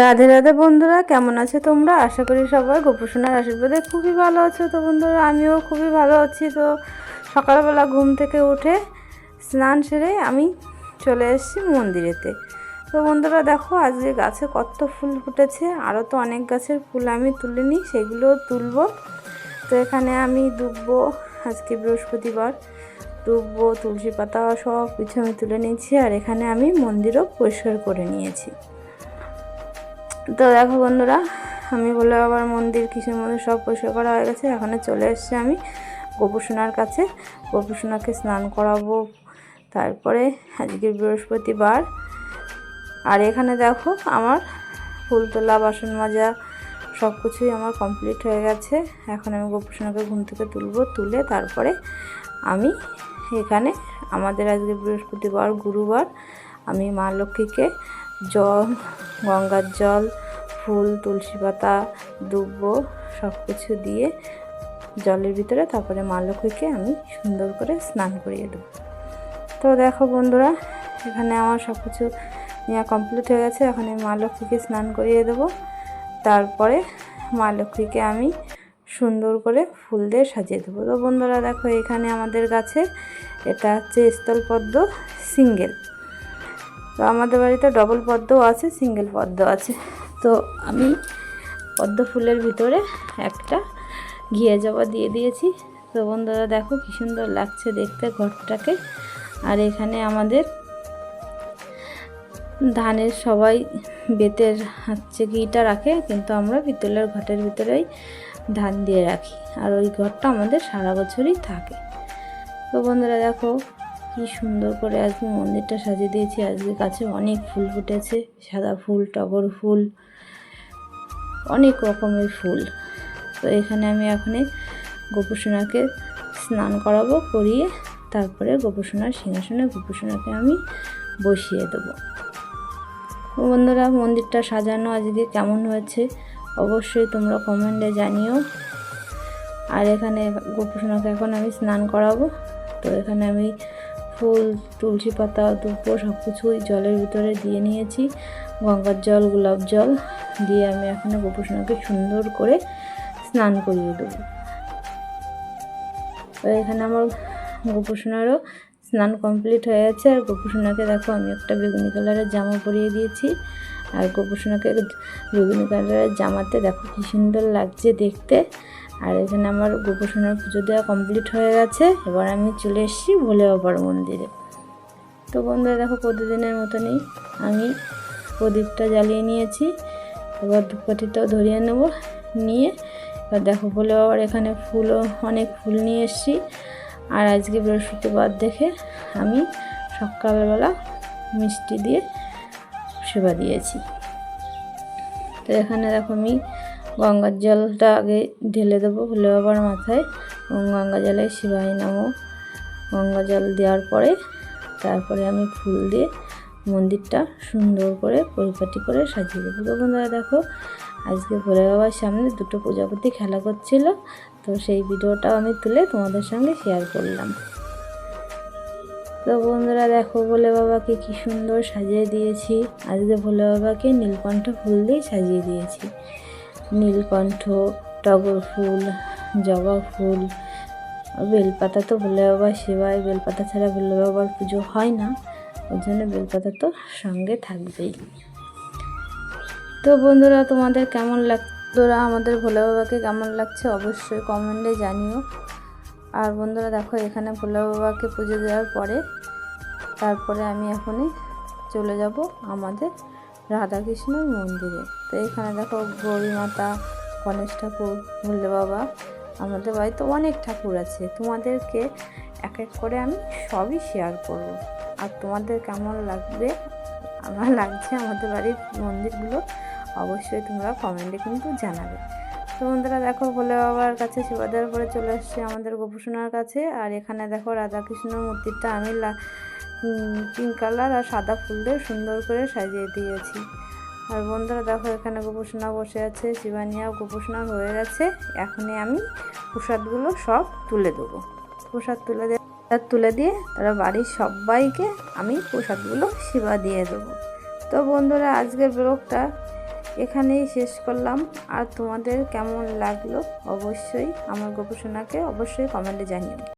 রাধে রাধে বন্ধুরা, কেমন আছে তোমরা? আশা করি সবাই গোপসোনার আশীর্বাদে খুবই ভালো আছো তো বন্ধুরা, আমিও খুবই ভালো আছি তো। সকালবেলা ঘুম থেকে উঠে স্নান সেরে আমি চলে এসেছি মন্দিরেতে। তো বন্ধুরা দেখো, আজকে গাছে কত ফুল ফুটেছে আরও তো অনেক গাছের ফুল আমি তুলে নিই সেগুলো তুলব। তো এখানে আমি দুব্বো, আজকে বৃহস্পতিবার। দুব্বো, তুলসী পাতা সব কিছু আমি তুলে নিয়েছি, আর এখানে আমি মন্দিরও পরিষ্কার করে নিয়েছি। তো দেখো বন্ধুরা, আমি বলে আবার মন্দির, কিসের মধ্যে সব পরিষ্কার করা হয়ে গেছে। এখানে চলে এসেছি আমি গোপুসোনার কাছে। গোপুসোনাকে স্নান করাবো। তারপরে আজকে বৃহস্পতিবার। আর এখানে দেখো আমার ফুল তোলা বাসন মাজা সব কিছুই আমার কমপ্লিট হয়ে গেছে। এখন আমি গোপুসোনাকে ঘুম থেকে তুলবো, তুলে তারপরে আমি এখানে আমাদের আজকে বৃহস্পতিবার, গুরুবার আমি মা লক্ষ্মীকে জল, গঙ্গার জল ফুল, তুলসী পাতা, দুব্ব সব কিছু দিয়ে জলের ভিতরে তারপরে মা লক্ষ্মীকে আমি সুন্দর করে স্নান করিয়ে দেবো। তো দেখো বন্ধুরা, এখানে আমার সব কিছু নেওয়া কমপ্লিট হয়ে গেছে। এখন আমি মা লক্ষ্মীকে স্নান করিয়ে দেবো। তারপরে মা লক্ষ্মীকে আমি সুন্দর করে ফুল দিয়ে সাজিয়ে দেবো। তো বন্ধুরা, দেখো এখানে আমাদের গাছে এটা হচ্ছে স্থলপদ্ম সিঙ্গেল। তো আমাদের বাড়িতে ডবল পদ্মও আছে সিঙ্গেল পদ্ম আছে। তো আমি পদ্ম ফুলের ভিতরে একটা ঘিয়ে জবা দিয়ে দিয়েছি। তো বন্ধুরা দেখো কী সুন্দর লাগছে দেখতে ঘরটাকে। আর এখানে আমাদের ধানের সবাই বেতের হচ্ছে ঘিটা রাখে, কিন্তু আমরা পিতলের ঘটের ভিতরেই ধান দিয়ে রাখি। আর ওই ঘরটা আমাদের সারা বছরই থাকে। তো বন্ধুরা দেখো কি সুন্দর করে আজকে মন্দিরটা সাজিয়ে দিয়েছি। আজকে কাছে অনেক ফুল ফুটেছে, সাদা ফুল, টগর ফুল, অনেক রকমের ফুল। তো এখানে আমি এখনই গোপসোনাকে স্নান করাবো, করিয়ে তারপরে গোপসোনার সিংহাসনে, গোপসোনাকে আমি বসিয়ে দেবো। বন্ধুরা, মন্দিরটা সাজানো আজকে কেমন হয়েছে অবশ্যই তোমরা কমেন্টে জানিও। আর এখানে গোপসোনাকে এখন আমি স্নান করাবো। তো এখানে আমি ফুল, তুলসী পাতা দুব্বো সব কিছুই জলের ভিতরে দিয়ে নিয়েছি। গঙ্গার জল, গোলাপ জল দিয়ে আমি এখন গোপসোনাকে সুন্দর করে স্নান করিয়ে দেবো। এখানে আমার গোপসোনারও স্নান কমপ্লিট হয়ে গেছে। আর গোপসোনাকে দেখো, আমি একটা বেগুনি কালারের জামা পরিয়ে দিয়েছি। আর গোপসোনাকে বেগুনি কালারের জামাতে দেখো কী সুন্দর লাগছে দেখতে। আর এখানে আমার গোপসোনার পুজো দেওয়া কমপ্লিট হয়ে গেছে। এবার আমি চলে এসেছি ভোলে বাবার মন্দিরে। তো বন্ধুরা, দেখো প্রতিদিনের মতনই আমি প্রদীপটা জ্বালিয়ে নিয়েছি। এবার ধূপকাঠিটাও ধরিয়ে নেব, নিয়ে এবার দেখো ভোলে বাবার এখানে ফুলও, অনেক ফুল নিয়ে এসেছি। আর আজকে বৃহস্পতিবার দেখে আমি সকালবেলা মিষ্টি দিয়ে সেবা দিয়েছি। তো এখানে দেখো আমি গঙ্গার জলটা আগে ঢেলে দেবো ভোলে বাবার মাথায়। এবং গঙ্গা জলে শিবাই নামো। গঙ্গা জল দেওয়ার পরে তারপরে আমি ফুল দিয়ে মন্দিরটা সুন্দর করে পরিপাটি করে সাজিয়ে দেবো। তো বন্ধুরা দেখো, আজকে ভোলে বাবার সামনে দুটো প্রজাপতি খেলা করছিল। তো সেই ভিডিওটাও আমি তুলে তোমাদের সঙ্গে শেয়ার করলাম। তো বন্ধুরা দেখো, ভোলে বাবাকে কি সুন্দর সাজিয়ে দিয়েছি। আজকে ভোলে বাবাকে নীলকণ্ঠ ফুল দিয়ে সাজিয়ে দিয়েছি। নীলকণ্ঠ, টগর ফুল, জবা ফুল, বেলপাতা তো ভোলে বাবার সেবায় বেলপাতা ছাড়া ভোলে বাবার পুজো হয় না। ওই জন্য বেলপাতা তো সঙ্গে থাকবেই। তো বন্ধুরা, তোমাদের কেমন লাগ লাগতোরা আমাদের ভোলে বাবাকে কেমন লাগছে অবশ্যই কমেন্টে জানিও। আর বন্ধুরা, দেখো, এখানে ভোলে বাবাকে পুজো দেওয়ার পরে, তারপরে আমি এখনই চলে যাব আমাদের রাধাকৃষ্ণর মন্দিরে। তো এখানে দেখো গৌরী মাতা গণেশ ঠাকুর ভোলে বাবা, আমাদের বাড়িতে অনেক ঠাকুর আছে। তোমাদেরকে এক এক করে আমি সবই শেয়ার করব। আর তোমাদের কেমন লাগবে, আমার লাগছে আমাদের বাড়ির মন্দিরগুলো, অবশ্যই তোমরা কমেন্টে কিন্তু জানাবে। তো বন্ধুরা দেখো ভোলে বাবার কাছে সেবা দেওয়ার পরে চলে আসছে আমাদের গোপুসোনার কাছে। আর এখানে দেখো রাধাকৃষ্ণর মূর্তিটা আমি পিঙ্ক কালার আর সাদা ফুল দিয়ে সুন্দর করে সাজিয়ে দিয়েছি। আর বন্ধুরা, দেখো, এখানে গোপুসোনা বসে আছে শিবানিয়া গোপুসোনা হয়ে গেছে। এখনই আমি প্রসাদগুলো সব তুলে দেবো। প্রসাদ তুলে দিয়ে তুলে দিয়ে তারা বাড়ির সবাইকে আমি প্রসাদগুলো সেবা দিয়ে দেবো। তো বন্ধুরা, আজকের ব্লগটা এখানেই শেষ করলাম। আর তোমাদের কেমন লাগল অবশ্যই আমার গোপুসোনাকে অবশ্যই কমেন্টে জানিও।